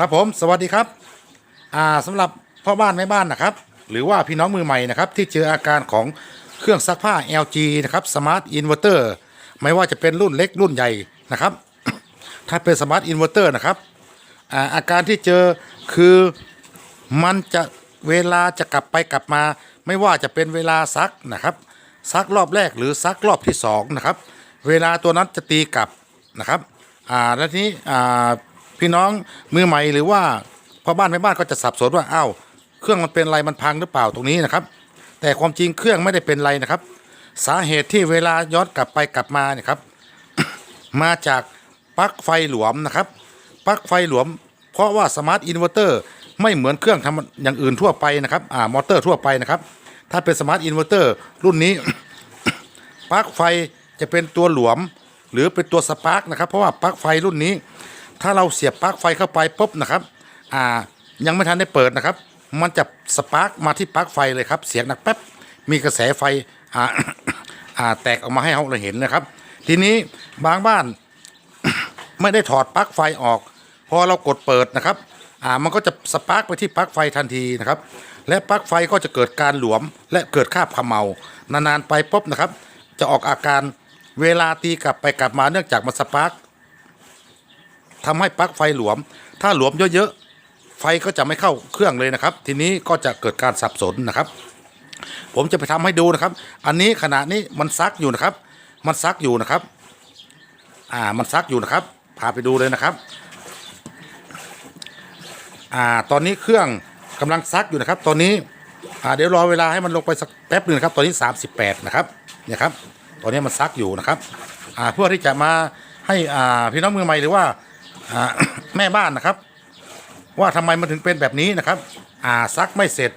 ครับผมสวัสดีครับอ่าสำหรับพ่อบ้านแม่บ้านนะครับ หรือว่าพี่น้องมือใหม่นะครับ ที่เจออาการของเครื่องซักผ้า LG นะครับ Smart Inverter ไม่ว่าจะเป็นรุ่นเล็กรุ่นใหญ่นะครับ ถ้าเป็น Smart Inverter นะครับอ่าอาการที่เจอคือมันจะเวลาจะกลับไปกลับมา ไม่ว่าจะเป็นเวลาซักนะครับ ซักรอบแรกหรือซักรอบที่สองนะครับเวลาตัวนั้นจะตีกลับนะครับอ่าแล้วทีนี้อ่า พี่น้องมือใหม่หรือว่าพอบ้านแม่บ้านก็จะสับสนว่าอ้าวเครื่องมันเป็นไรมันพังหรือเปล่าตรงนี้นะครับ แต่ความจริงเครื่องไม่ได้เป็นไรนะครับ สาเหตุที่เวลาย้อนกลับไปกลับมาเนี่ยครับ มาจากปลั๊กไฟหลวมนะครับปลั๊กไฟหลวม เพราะว่าสมาร์ทอินเวอร์เตอร์ไม่เหมือนเครื่องทำอย่างอื่นทั่วไปนะครับอ่ามอเตอร์ทั่วไปนะครับ ถ้าเป็นสมาร์ทอินเวอร์เตอร์รุ่นนี้ปลั๊กไฟจะเป็นตัวหลวม หรือเป็นตัวสปาร์กนะครับ เพราะว่าปลั๊กไฟรุ่นนี้ ถ้าเราเสียบปลั๊กไฟเข้าไปปุ๊บนะครับ อ่า ยังไม่ทันได้เปิดนะครับ มันจะสปาร์กมาที่ปลั๊กไฟเลยครับ เสียงดังแป๊บ มีกระแสไฟ อ่า อ่า แตกออกมาให้เราเห็นนะครับ ทีนี้บางบ้าน ไม่ได้ถอดปลั๊กไฟออก พอเรากดเปิดนะครับ อ่า มันก็จะสปาร์กไปที่ปลั๊กไฟทันทีนะครับ และปลั๊กไฟก็จะเกิดการหลวม และเกิดคาบขมเมานานๆไปปุ๊บนะครับ จะออกอาการเวลาตีกลับไปกลับมาเนื่องจากมันสปาร์ก ทำให้ปลั๊กไฟหลวม ถ้าหลวมเยอะๆ ไฟก็จะไม่เข้าเครื่องเลยนะครับ ทีนี้ก็จะเกิดการสับสนนะครับ ผมจะไปทำให้ดูนะครับ อันนี้ขณะนี้มันซักอยู่นะครับ มันซักอยู่นะครับ อ่า มันซักอยู่นะครับ พาไปดูเลยนะครับ อ่า ตอนนี้เครื่องกำลังซักอยู่นะครับ ตอนนี้ อ่า เดี๋ยวรอเวลาให้มันลงไปสักแป๊บหนึงนะครับ ตอนนี้ 38 นะครับ เนี่ยครับ ตอนนี้มันซักอยู่นะครับ อ่า เพื่อที่จะมาให้ อ่า พี่น้องมือใหม่หรือว่า อ่าแม่บ้านนะครับ ว่าทำไมมันถึงเป็นแบบนี้นะครับ อ่าซักไม่เสร็จ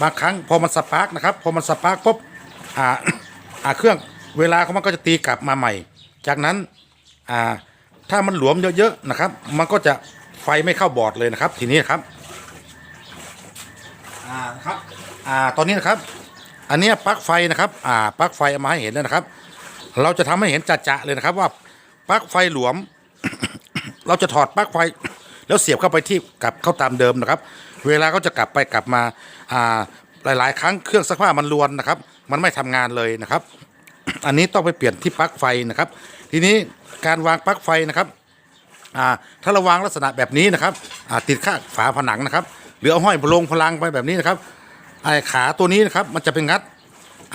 บางครั้งพอมันสปาร์กนะครับ พอมันสปาร์กปุ๊บอ่าอ่าเครื่องเวลาของมันก็จะตีกลับมาใหม่ จากนั้นอ่าถ้ามันหลวมเยอะๆนะครับ มันก็จะไฟไม่เข้าบอร์ดเลยนะครับ ทีนี้ครับอ่าครับอ่าตอนนี้นะครับ อันนี้ปลั๊กไฟนะครับอ่าปลั๊กไฟเอามาให้เห็นแล้วนะครับ เราจะทำให้เห็นจะๆเลยนะครับว่าปลั๊กไฟหลวม เราจะถอดปลั๊กไฟ แล้วเสียบเข้าไปที่กลับเข้าตามเดิมนะครับ เวลาเขาจะกลับไปกลับมาอ่าหลาย ๆ ครั้งเครื่องซักผ้ามันรวนนะครับ มันไม่ทำงานเลยนะครับ อันนี้ต้องไปเปลี่ยนที่ปลั๊กไฟนะครับ ทีนี้การวางปลั๊กไฟนะครับอ่าถ้าเราวางลักษณะแบบนี้นะครับอ่าติดข้างฝาผนังนะครับ หรือเอาห้อยลงพลังไปแบบนี้นะครับไอ้ขาตัวนี้นะครับมันจะเป็นงัด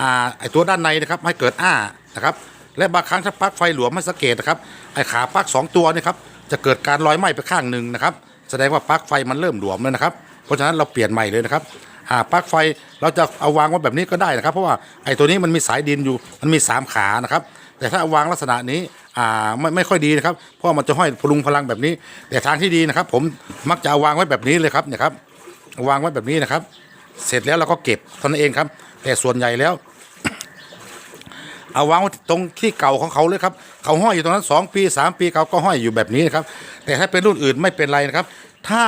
อ่าไอ้ตัวด้านในนะครับให้เกิดอ้านะครับ และบางครั้งถ้าปลั๊กไฟหลวมไม่สังเกตนะครับไอ้ขาปลั๊กสองตัวนี่ครับ จะเกิดการลอยไหม้ไปข้างหนึ่งนะครับ แสดงว่าปลั๊กไฟมันเริ่มหลวมแล้วนะครับ เพราะฉะนั้นเราเปลี่ยนใหม่เลยนะครับอ่าปลั๊กไฟเราจะเอาวางไว้แบบนี้ก็ได้นะครับ เพราะว่าไอ้ตัวนี้มันมีสายดินอยู่มันมีสามขานะครับ แต่ถ้าวางลักษณะนี้อ่าไม่ไม่ค่อยดีนะครับ เพราะว่ามันจะห้อยพลุงพลังแบบนี้ แต่ทางที่ดีนะครับ ผมมักจะเอาวางไว้แบบนี้เลยครับเนี่ยครับวางไว้แบบนี้นะครับ เสร็จแล้วเราก็เก็บเท่านั้นเองครับ แต่ส่วนใหญ่แล้ว เอาวางไว้ตรงที่เก่าของเขาเลยครับ เขาห้อยอยู่ตรงนั้นสองปีสามปีเขาก็ห้อยอยู่แบบนี้นะครับ แต่ถ้าเป็นรุ่นอื่นไม่เป็นไรนะครับ ถ้า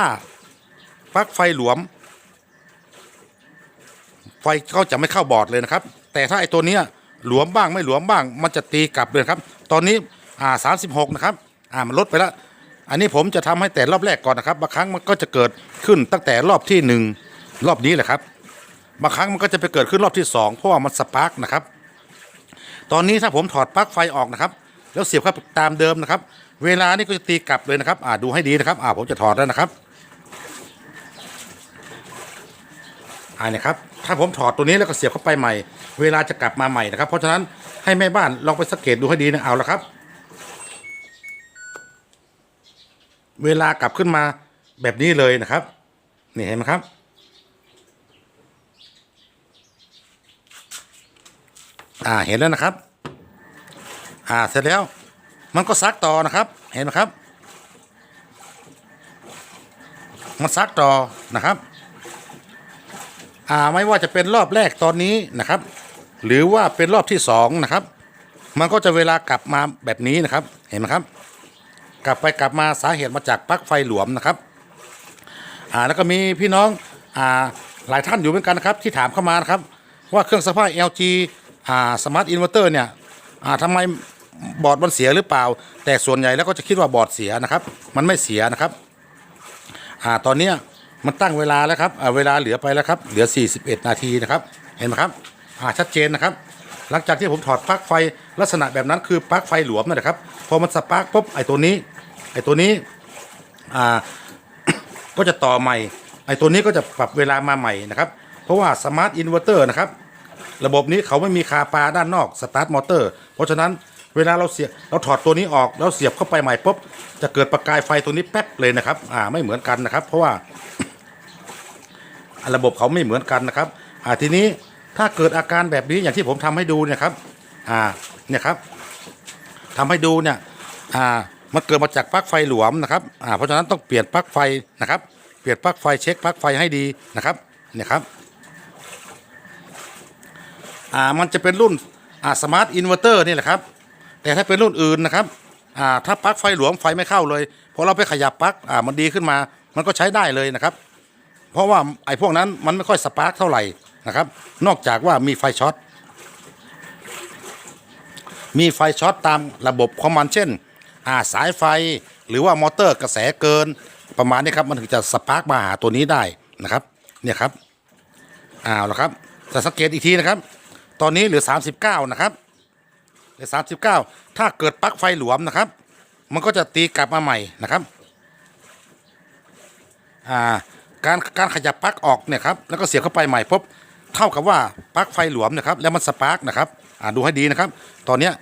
ปลั๊กไฟหลวม ไฟก็จะไม่เข้าบอร์ดเลยนะครับ แต่ถ้าไอ้ตัวเนี้ยหลวมบ้างไม่หลวมบ้าง มันจะตีกลับเลยครับ ตอนนี้อ่าสามสิบหกนะครับอ่ามันลดไปแล้วอันนี้ผมจะทำให้แต่รอบแรกก่อนนะครับบางครั้งมันก็จะเกิดขึ้นตั้งแต่รอบที่หนึ่งรอบนี้แหละครับบางครั้งมันก็จะไปเกิดขึ้นรอบที่สองเพราะว่ามันสปาร์กนะครับ ตอนนี้ถ้าผมถอดปลั๊กไฟออกนะครับ แล้วเสียบเข้าตามเดิมนะครับ เวลานี่ก็จะตีกลับเลยนะครับ อ่าดูให้ดีนะครับ อ่าผมจะถอดแล้วนะครับอ่าเนี่ยครับถ้าผมถอดตัวนี้แล้วก็เสียบเข้าไปใหม่ เวลาจะกลับมาใหม่นะครับ เพราะฉะนั้นให้แม่บ้านลองไปสังเกตดูให้ดีนะเอาละครับ เวลากลับขึ้นมาแบบนี้เลยนะครับ นี่เห็นไหมครับอ่าเห็นแล้วนะครับ อ่าเสร็จแล้วมันก็ซักต่อนะครับ เห็นไหมครับ มันซักต่อนะครับอ่าไม่ว่าจะเป็นรอบแรกตอนนี้นะครับ หรือว่าเป็นรอบที่สองนะครับ มันก็จะเวลากลับมาแบบนี้นะครับ เห็นไหมครับ กลับไปกลับมาสาเหตุมาจากปลั๊กไฟหลวมนะครับอ่าแล้วก็มีพี่น้องอ่าหลายท่านอยู่เหมือนกันนะครับ ที่ถามเข้ามานะครับ ว่าเครื่องซักผ้า LG อ่าสมาร์ทอินเวอร์เตอร์เนี่ยอ่าทำไม บอร์ดมันเสียหรือเปล่า แต่ส่วนใหญ่แล้วก็จะคิดว่าบอร์ดเสียนะครับ มันไม่เสียนะครับอ่าตอนเนี้ยมันตั้งเวลาแล้วครับอ่าเวลาเหลือไปแล้วครับเหลือ 41 นาทีนะครับ เห็นไหมครับอ่าชัดเจนนะครับ หลังจากที่ผมถอดปลั๊กไฟลักษณะแบบนั้นคือปลั๊กไฟหลวมนั่นแหละครับพอมันสปาร์กปุ๊บไอ้ตัวนี้ ไอ้ตัวนี้อ่า ก็จะต่อใหม่ ไอ้ตัวนี้ก็จะปรับเวลามาใหม่นะครับ เพราะว่าสมาร์ทอินเวอร์เตอร์นะครับ ระบบนี้เขาไม่มีคาปาด้านนอกสตาร์ทมอเตอร์เพราะฉะนั้น เวลาเราเสียบเราถอดตัวนี้ออกแล้วเสียบเข้าไปใหม่ปุ๊บจะเกิดประกายไฟตัวนี้แป๊บเลยนะครับอ่าไม่เหมือนกันนะครับ เพราะว่า ระบบเขาไม่เหมือนกันนะครับอ่าทีนี้ถ้าเกิดอาการแบบนี้อย่างที่ผมทำให้ดูเนี่ยครับอ่าเนี่ยครับทำให้ดูเนี่ยอ่ามันเกิดมาจากปลั๊กไฟหลวมนะครับอ่าเพราะฉะนั้นต้องเปลี่ยนปลั๊กไฟนะครับ เปลี่ยนปลั๊กไฟเช็คปลั๊กไฟให้ดีนะครับเนี่ยครับอ่ามันจะเป็นรุ่นอ่าสมาร์ทอินเวอร์เตอร์นี่แหละครับ แต่ถ้าเป็นรุ่นอื่นนะครับอ่าถ้าปลั๊กไฟหลวมไฟไม่เข้าเลยพอเราไปขยับปลั๊กอ่ามันดีขึ้นมา มันก็ใช้ได้เลยนะครับ เพราะว่าไอ้พวกนั้นมันไม่ค่อยสปาร์กเท่าไหร่นะครับ นอกจากว่ามีไฟช็อตมีไฟช็อตตามระบบของมันเช่นอาสายไฟหรือว่ามอเตอร์กระแสเกินประมาณนี้ครับมันถึงจะสปาร์กมาหาตัวนี้ได้นะครับเนี่ยครับอ้าวแล้วครับจะสังเกตอีกทีนะครับ ตอนนี้เหลือ 39 นะครับ หลือ39ถ้าเกิดปลั๊กไฟหลวมนะครับ มันก็จะตีกลับมาใหม่นะครับอ่าการการขยับปลั๊กออกเนี่ยครับแล้วก็เสียบเข้าไปใหม่พบเท่ากับว่าปลั๊กไฟหลวมนะครับ แล้วมันสปาร์กนะครับอ่าดูให้ดีนะครับ ตอนเนี้ย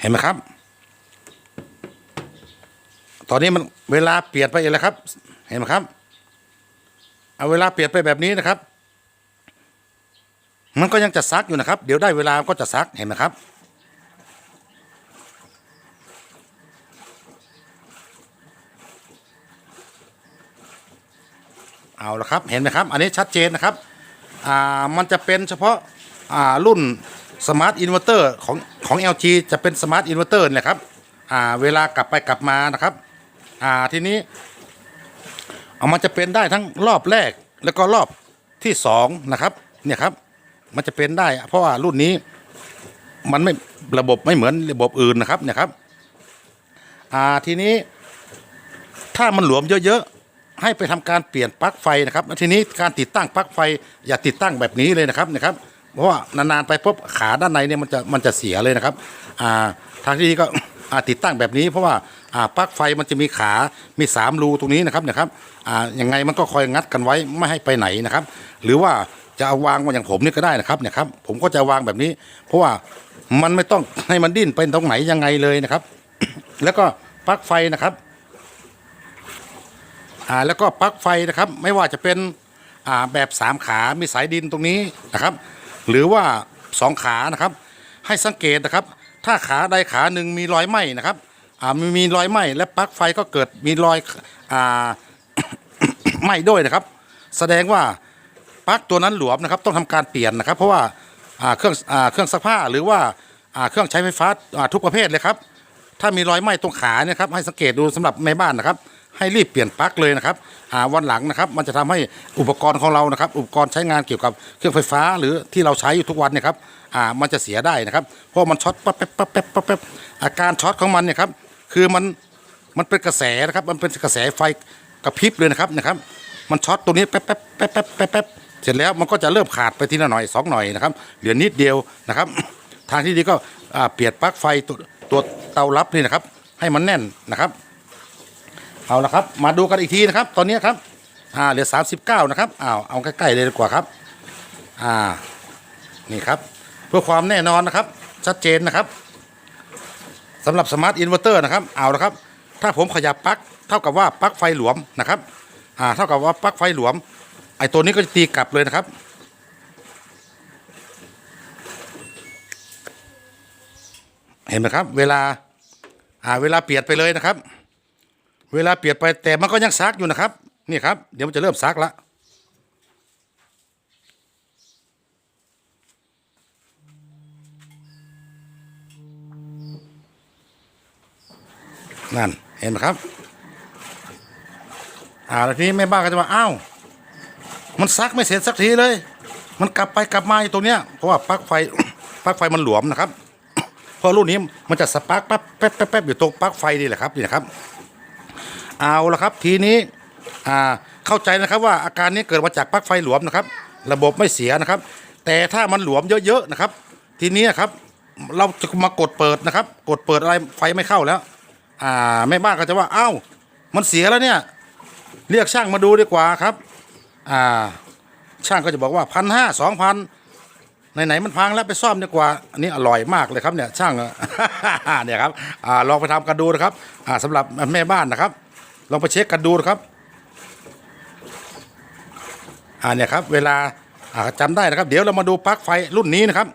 เห็นไหมครับ ตอนนี้มันเวลาเปลี่ยนไปเองแล้วครับ เห็นไหมครับ เอาเวลาเปลี่ยนไปแบบนี้นะครับ มันก็ยังจะซักอยู่นะครับ เดี๋ยวได้เวลาก็จะซักเห็นไหมครับ เอาละครับเห็นไหมครับ อันนี้ชัดเจนนะครับอ่ามันจะเป็นเฉพาะอ่ารุ่นสมาร์ทอินเวอร์เตอร์ของของ LG จะเป็นสมาร์ทอินเวอร์เตอร์เนี่ยครับอ่าเวลากลับไปกลับมานะครับอ่าทีนี้เอามันจะเป็นได้ทั้งรอบแรกแล้วก็รอบที่สองนะครับเนี่ยครับ มันจะเป็นได้ เพราะว่ารุ่นนี้ มันไม่ระบบไม่เหมือนระบบอื่นนะครับเนี่ยครับ อ่าทีนี้ ถ้ามันหลวมเยอะๆให้ไปทำการเปลี่ยนปลั๊กไฟนะครับแล้วทีนี้การติดตั้งปลั๊กไฟ อย่าติดตั้งแบบนี้เลยนะครับนะครับ เพราะว่านานๆไปปุ๊บขาด้านในเนี่ยมันจะมันจะเสียเลยนะครับอ่าทางที่ดีก็อ่าติดตั้งแบบนี้เพราะว่าอ่าปลั๊กไฟมันจะมีขา มีสามรูตรงนี้นะครับนะครับอ่ายังไงมันก็คอยงัดกันไว้ไม่ให้ไปไหนนะครับ หรือว่า จะเอาวางไว้อย่างผมนี่ก็ได้นะครับเนี่ยครับ ผมก็จะวางแบบนี้ เพราะว่ามันไม่ต้องให้มันดิ้นไปตรงไหนยังไงเลยนะครับ แล้วก็ปลั๊กไฟนะครับอ่าแล้วก็ปลั๊กไฟนะครับ ไม่ว่าจะเป็นอ่าแบบสามขา มีสายดินตรงนี้นะครับ หรือว่าสองขานะครับ ให้สังเกตนะครับ ถ้าขาใดขาหนึ่งมีรอยไหม้นะครับอ่ามีมีรอยไหม้และปลั๊กไฟก็เกิดมีรอยอ่าไหม้ด้วยนะครับ แสดงว่า ปลั๊กตัวนั้นหลวมนะครับต้องทำการเปลี่ยนนะครับ เพราะว่าเครื่องอเครื่องซักผ้าหรือว่าเครื่องใช้ไฟฟ้าทุกประเภทเลยครับ ถ้ามีรอยไหม้ตรงขาเนี่ยครับให้สังเกตดูสำหรับในบ้านนะครับ ให้รีบเปลี่ยนปลั๊กเลยนะครับวันหลังนะครับ มันจะทำให้อุปกรณ์ของเรานะครับ อุปกรณ์ใช้งานเกี่ยวกับเครื่องไฟฟ้าหรือที่เราใช้อยู่ทุกวันเนี่ยครับมันจะเสียได้นะครับ เพราะมันช็อตปั๊บแป๊บปั๊บแป๊บปั๊บแป๊บอาการช็อตของมันเนี่ยครับคือมันมันเป็นกระแสนะครับ มันเป็นกระแสไฟกระพริบเลยนะครับนะครับ มันช็อตตรงนี้ป๊บแป๊บแป๊บแป๊บแป๊บแป๊บ เสร็จแล้วมันก็จะเริ่มขาดไปทีละหน่อยสองหน่อยนะครับเหลือนิดเดียวนะครับ ทางที่ดีก็เปลี่ยนปลั๊กไฟตัวตัวเตารับนี่นะครับ ให้มันแน่นนะครับ เอาละครับ มาดูกันอีกทีนะครับ ตอนนี้ครับอ่าเหลือ 39 นะครับอ้าวเอาใกล้ๆเลยดีกว่าครับอ่านี่ครับ เพื่อความแน่นอนนะครับ ชัดเจนนะครับสำหรับสมาร์ทอินเวอร์เตอร์นะครับเอาละครับ ถ้าผมขยับปลั๊กเท่ากับว่าปลั๊กไฟหลวมนะครับอ่าเท่ากับว่าปลั๊กไฟหลวม ไอ้ตัวนี้ก็จะตีกลับเลยนะครับเห็นไหมครับ เวลาอ่าเวลาเปลี่ยนไปเลยนะครับ เวลาเปลี่ยนไปแต่มันก็ยังซักอยู่นะครับ นี่ครับ เดี๋ยวมันจะเริ่มซักละนั่นเห็นไหมครับ อ่าแล้วทีนี้แม่บ้านก็จะว่าอ้าว มันซักไม่เสร็จสักทีเลย มันกลับไปกลับมาอยู่ตรงเนี้ยเพราะว่าปลั๊กไฟ ปลั๊กไฟมันหลวมนะครับพราะรุ่นนี้มันจะสปาร์กแป๊บแป๊บแป๊บแป๊บอยู่ตรงปลั๊กไฟนี่แหละครับนี่นะครับ เอาละครับทีนี้อ่าเข้าใจนะครับว่าอาการนี้เกิดมาจากปลั๊กไฟหลวมนะครับ ระบบไม่เสียนะครับ แต่ถ้ามันหลวมเยอะๆนะครับ ทีนี้ครับเราจะมากดเปิดนะครับ กดเปิดอะไรไฟไม่เข้าแล้ว อ่าแม่บ้านก็จะว่าอ้าวมันเสียแล้วเนี่ย เรียกช่างมาดูดีกว่าครับ อ่าช่างก็จะบอกว่าพันห้าสองพันไหนๆมันพังแล้วไปซ่อมดีกว่า อันนี้อร่อยมากเลยครับเนี่ยช่าง เนี่ยครับอ่าลองไปทำกันดูนะครับอ่าสำหรับแม่บ้านนะครับ ลองไปเช็คกันดูนะครับอ่าเนี่ยครับเวลาอ่าจำได้นะครับ เดี๋ยวเรามาดูปลั๊กไฟรุ่นนี้นะครับ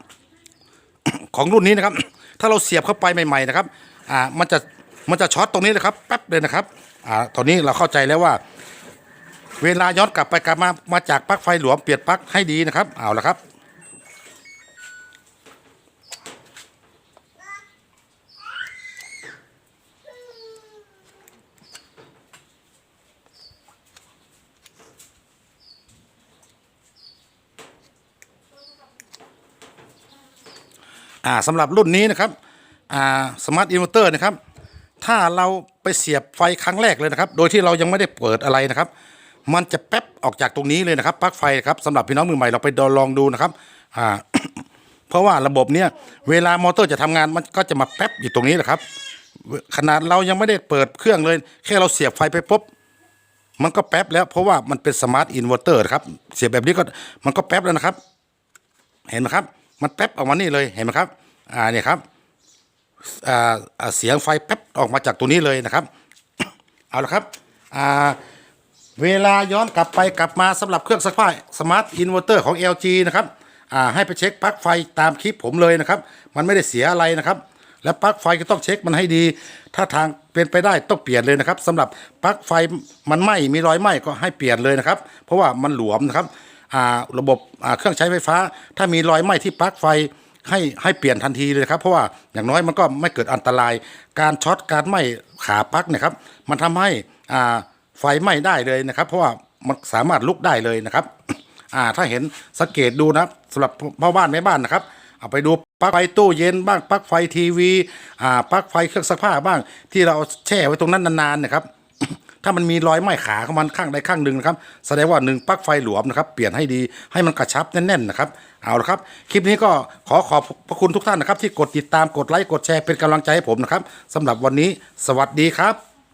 ของรุ่นนี้นะครับ ถ้าเราเสียบเข้าไปใหม่ๆนะครับอ่ามันจะมันจะช็อตตรงนี้นะครับแป๊บเลยนะครับอ่าตอนนี้เราเข้าใจแล้วว่า เวลาย้อนกลับไปกลับมามาจากปลั๊กไฟหลวมเปลี่ยนปลั๊กให้ดีนะครับ เอาละครับ อ่าสำหรับรุ่นนี้นะครับ อ่าสมาร์ทอินเวอร์เตอร์นะครับ ถ้าเราไปเสียบไฟครั้งแรกเลยนะครับ โดยที่เรายังไม่ได้เปิดอะไรนะครับ มันจะแป๊บออกจากตรงนี้เลยนะครับปลั๊กไฟครับสำหรับพี่น้องมือใหม่เราไปลองดูนะครับอ่าเพราะว่าระบบเนี้ยเวลามอเตอร์จะทำงานมันก็จะมาแป๊บอยู่ตรงนี้แหละครับ ขนาดเรายังไม่ได้เปิดเครื่องเลย แค่เราเสียบไฟไปปุ๊บมันก็แป๊บแล้วเพราะว่ามันเป็นสมาร์ทอินเวอร์เตอร์ครับ เสียบแบบนี้ก็มันก็แป๊บแล้วนะครับ เห็นไหมครับ มันแป๊บออกมานี่เลยเห็นไหมครับ อ่าเนี่ยครับอ่าอ่าเสียงไฟแป๊บออกมาจากตัวนี้เลยนะครับ เอาละครับอ่า เวลาย้อนกลับไปกลับมาสำหรับเครื่องซักผ้าสมาร์ทอินเวอร์เตอร์ของ LG นะครับอ่าให้ไปเช็คปลั๊กไฟตามคลิปผมเลยนะครับ มันไม่ได้เสียอะไรนะครับ และปลั๊กไฟก็ต้องเช็คมันให้ดี ถ้าทางเป็นไปได้ต้องเปลี่ยนเลยนะครับสำหรับปลั๊กไฟมันไหม้มีรอยไหม้ก็ให้เปลี่ยนเลยนะครับ เพราะว่ามันหลวมนะครับอ่าระบบอ่าเครื่องใช้ไฟฟ้า ถ้ามีรอยไหม้ที่ปลั๊กไฟให้ให้เปลี่ยนทันทีเลยครับเพราะว่าอย่างน้อยมันก็ไม่เกิดอันตราย การช็อตการไหม้ขาปลั๊กนะครับ มันทำให้อ่า ไฟไหม้ได้เลยนะครับ เพราะว่ามันสามารถลุกได้เลยนะครับ อ่าถ้าเห็นสังเกตดูนะครับสำหรับพ่อบ้านแม่บ้านนะครับ เอาไปดูปลั๊กไฟตู้เย็นบ้างปลั๊กไฟทีวีอ่าปลั๊กไฟเครื่องซักผ้าบ้าง ที่เราแช่ไว้ตรงนั้นนานๆนะครับถ้ามันมีรอยไหม้ขาของมันข้างใดข้างหนึ่งนะครับแสดงว่าหนึ่งปลั๊กไฟหลวมนะครับ เปลี่ยนให้ดีให้มันกระชับแน่นๆนะครับเอาละครับ คลิปนี้ก็ขอขอบพระคุณทุกท่านนะครับ ที่กดติดตามกดไลค์กดแชร์เป็นกำลังใจให้ผมนะครับสำหรับวันนี้ สวัสดีครับ